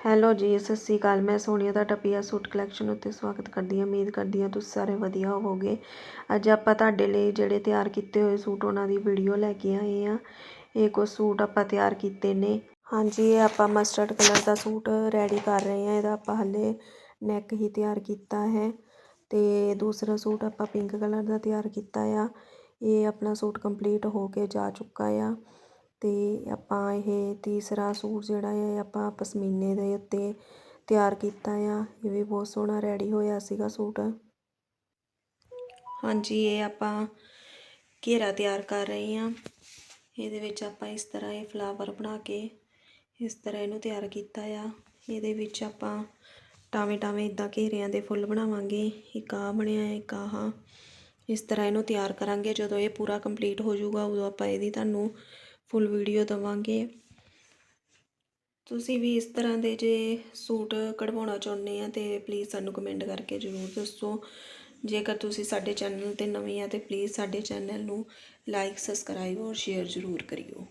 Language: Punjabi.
ਹੈਲੋ ਜੀ, ਸਤਿ ਸ਼੍ਰੀ ਅਕਾਲ। ਮੈਂ ਸੋਨੀਆ ਦਾ ਟਪੀਆ ਸੂਟ ਕਲੈਕਸ਼ਨ ਉੱਤੇ ਸਵਾਗਤ ਕਰਦੀ ਹਾਂ। ਉਮੀਦ ਕਰਦੀ ਹਾਂ ਤੁਸੀਂ ਸਾਰੇ ਵਧੀਆ ਹੋਵੋਗੇ। ਅੱਜ ਆਪਾਂ ਤੁਹਾਡੇ ਲਈ ਜਿਹੜੇ ਤਿਆਰ ਕੀਤੇ ਹੋਏ ਸੂਟ ਉਹਨਾਂ ਦੀ ਵੀਡੀਓ ਲੈ ਕੇ ਆਏ ਹਾਂ। ਇਹ ਕੁਝ ਸੂਟ ਆਪਾਂ ਤਿਆਰ ਕੀਤੇ ਨੇ। ਹਾਂਜੀ, ਇਹ ਆਪਾਂ ਮਸਟਰਡ ਕਲਰ ਦਾ ਸੂਟ ਰੈਡੀ ਕਰ ਰਹੇ ਹਾਂ। ਇਹਦਾ ਆਪਾਂ ਹਲੇ ਨੈਕ ਹੀ ਤਿਆਰ ਕੀਤਾ ਹੈ ਤੇ ਦੂਸਰਾ ਸੂਟ ਆਪਾਂ ਪਿੰਕ ਕਲਰ ਦਾ ਤਿਆਰ ਕੀਤਾ ਆ। ਇਹ ਆਪਣਾ ਸੂਟ ਕੰਪਲੀਟ ਹੋ ਕੇ ਜਾ ਚੁੱਕਾ ਆ। ਅਤੇ ਆਪਾਂ ਇਹ ਤੀਸਰਾ ਸੂਟ ਜਿਹੜਾ ਹੈ ਆਪਾਂ ਪਸ਼ਮੀਨੇ ਦੇ ਉੱਤੇ ਤਿਆਰ ਕੀਤਾ ਆ। ਇਹ ਵੀ ਬਹੁਤ ਸੋਹਣਾ ਰੈਡੀ ਹੋਇਆ ਸੀਗਾ ਸੂਟ। ਹਾਂਜੀ, ਇਹ ਆਪਾਂ ਘੇਰਾ ਤਿਆਰ ਕਰ ਰਹੇ ਹਾਂ। ਇਹਦੇ ਵਿੱਚ ਆਪਾਂ ਇਸ ਤਰ੍ਹਾਂ ਇਹ ਫਲਾਵਰ ਬਣਾ ਕੇ ਇਸ ਤਰ੍ਹਾਂ ਇਹਨੂੰ ਤਿਆਰ ਕੀਤਾ ਆ। ਇਹਦੇ ਵਿੱਚ ਆਪਾਂ ਟਾਵੇਂ ਟਾਵੇਂ ਇਦਾਂ ਘੇਰਿਆਂ ਦੇ ਫੁੱਲ ਬਣਾਵਾਂਗੇ। ਇੱਕ ਆ ਬਣਿਆ ਹੈ ਇੱਕ ਆਹ। ਇਸ ਤਰ੍ਹਾਂ ਇਹਨੂੰ ਤਿਆਰ ਕਰਾਂਗੇ। ਜਦੋਂ ਇਹ ਪੂਰਾ ਕੰਪਲੀਟ ਹੋ ਜਾਊਗਾ, ਉਦੋਂ ਆਪਾਂ ਇਹਦੀ ਤੁਹਾਨੂੰ ਫੁੱਲ ਵੀਡੀਓ ਦਵਾਂਗੇ। ਤੁਸੀਂ ਵੀ ਇਸ ਤਰ੍ਹਾਂ ਦੇ ਜੇ ਸੂਟ ਕਢਵਾਉਣਾ ਚਾਹੁੰਦੇ ਆ ਤੇ ਪਲੀਜ਼ ਸਾਨੂੰ ਕਮੈਂਟ ਕਰਕੇ ਜ਼ਰੂਰ ਦੱਸੋ। ਜੇਕਰ ਤੁਸੀਂ ਸਾਡੇ ਚੈਨਲ ਤੇ ਨਵੇਂ ਆ ਤੇ ਪਲੀਜ਼ ਸਾਡੇ ਚੈਨਲ ਨੂੰ ਲਾਈਕ ਸਬਸਕ੍ਰਾਈਬ ਔਰ ਸ਼ੇਅਰ ਜ਼ਰੂਰ ਕਰਿਓ।